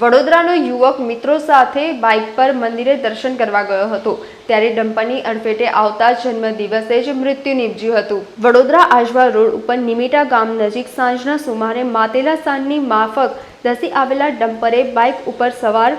વડોદરાનો યુવક મિત્રો સાથે બાઇક પર મંદિરે દર્શન કરવા ગયો હતો. ત્યારે ડમ્પરની અડફેટે આવતા જન્મદિવસે જ મૃત્યુ નીપજ્યું હતું. વડોદરા આજવા રોડ ઉપર નિમિટા ગામ નજીક સાંજના સુમારે માતેલા સાંજની માફક ધસી આવેલા ડમ્પરે બાઇક ઉપર સવાર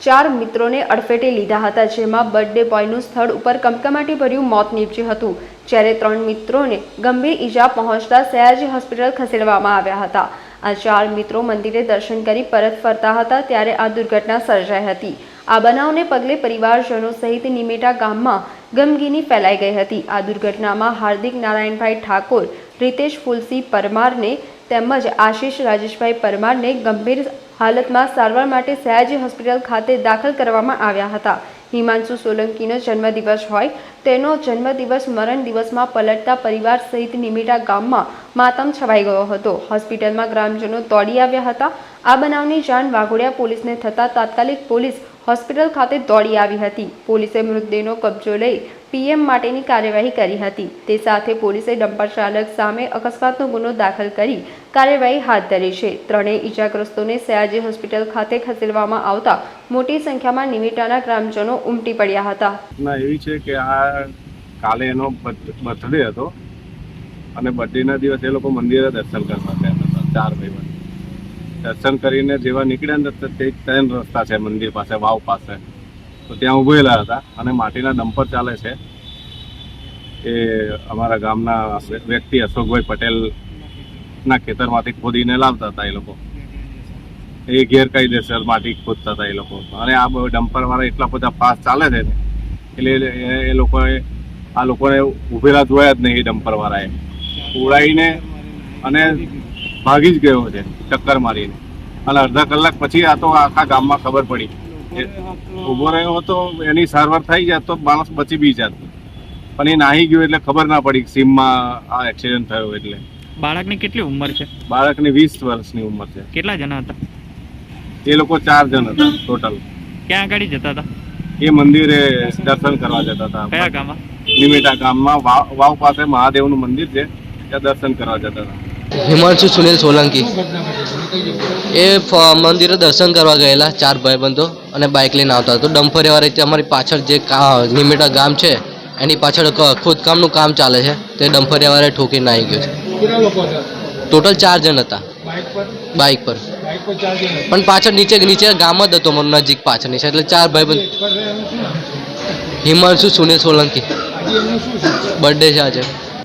ચાર મિત્રોને અડફેટે લીધા હતા, જેમાં બર્થડે બોયનું સ્થળ ઉપર કમકમાટી ભર્યું મોત નીપજ્યું હતું. જ્યારે ત્રણ મિત્રોને ગંભીર ઈજા પહોંચતા સયાજી હોસ્પિટલ ખસેડવામાં આવ્યા હતા. આ ચાર મિત્રો મંદિરે દર્શન કરી પરત ફરતા હતા ત્યારે આ દુર્ઘટના સર્જાઈ હતી. આ બનાવને પગલે પરિવારજનો સહિત નિમેટા ગામમાં ગમગીની ફેલાઈ ગઈ હતી. આ દુર્ઘટનામાં હાર્દિક નારાયણભાઈ ઠાકોર, રીતેશ ફુલસી પરમારને તેમજ આશીષ રાજેશભાઈ પરમારને ગંભીર હાલતમાં સારવાર માટે સયાજી હોસ્પિટલ ખાતે દાખલ કરવામાં આવ્યા હતા. હિમાંશુ સોલંકીનો જન્મદિવસ હોય. તેનો જન્મદિવસ મરણ દિવસમાં પલટતા પરિવાર સહિત નિમિટા ગામમાં માતમ છવાઈ ગયો હતો. હોસ્પિટલમાં ગ્રામજનો દોડી આવ્યા હતા. આ બનાવની જાણ વાઘોડિયા પોલીસને થતાં તાત્કાલિક પોલીસ હોસ્પિટલ ખાતે દોડી આવી હતી. પોલીસે મૃતદેહનો કબજો લઈ પીએમ માટેની કાર્યવાહી કરી હતી. તે સાથે પોલીસે ડમ્પર ચાલક સામે અકસ્માતનો ગુનો દાખલ કરી કાર્યવાહી હાથ ધરી છે. ત્રણેય ઈજાગ્રસ્તોને સયાજી હોસ્પિટલ ખાતે ખસેડવામાં આવતા મોટી સંખ્યામાં નિમિટાના ગ્રામજનો ઉમટી પડ્યા હતા. એવી છે કે આ કાલે એનો બર્થડે હતો અને બર્થડેના દિવસે એ લોકો મંદિરે દર્શન કરવા ગયા હતા, ચાર ભાઈ દર્શન કરીને જેવા નીકળ્યા ને તે ત્રણ રસ્તા છે, મંદિર પાસે, વાવ પાસે. તો ત્યાં ઉભેલા હતા અને માટીના ડમ્પર ચાલે છે. એ અમારા ગામના વ્યક્તિ અશોકભાઈ પટેલ ના ખેતરમાંથી ખોદીને લાવતા હતા એ લોકો. એ ગેરકાયદેસર માટી ખોદતા હતા એ લોકો. અને આ ડમ્પરવાળા એટલા બધા પાસ ચાલે છે ને, એટલે એ- એ લોકોએ, આ લોકોને ઉભેલા જોયા જ નહીં એ ડમ્પરવાળાએ. ઉડાઈને અને ભાગી જ ગયો છે ચક્કર મારીને. અને અડધા કલાક પછી આ તો આખા ગામમાં ખબર પડી. ઊભો રહ્યો હતો એની સારવાર થઈ જાત તો માણસ બચી બી જાત. પણ એ નાહી ગયો એટલે ખબર ના પડી સીમમાં આ એક્સિડન્ટ થયો એટલે. બાળકની કેટલી ઉંમર છે? બાળકની વીસ વર્ષની ઉંમર છે. કેટલા જણા હતા? એ લોકો ચાર જણ હતા ટોટલ ક્યાં આગળ જતા હતા? એ મંદિરે દર્શન કરવા જતા હતા. કયા ગામમાં? નિમિટા ગામમાં વાવ વાવ પાસે મહાદેવનું મંદિર છે ત્યાં દર્શન કરવા જતા હતા. હિમાંશુ સુનિલ સોલંકી. એ મંદિરે દર્શન કરવા ગયેલા ચાર ભાઈબંધો અને બાઇક લઈને આવતા હતા. તો ડમ્ફરિયા રીતે અમારી પાછળ જે નિમેટા ગામ છે એની પાછળ ખોદકામનું કામ ચાલે છે તે ડમ્ફરિયા વાળા ઠોકીને આવી ગયું છે. ટોટલ ચાર જણ હતા. બાઇક પર. પણ પાછળ નીચે નીચે ગામ જ હતો મારું નજીક પાછળની છે એટલે ચાર ભાઈબંધ? હિમાંશુ સુનિલ સોલંકી. બર્થડે છે આજે.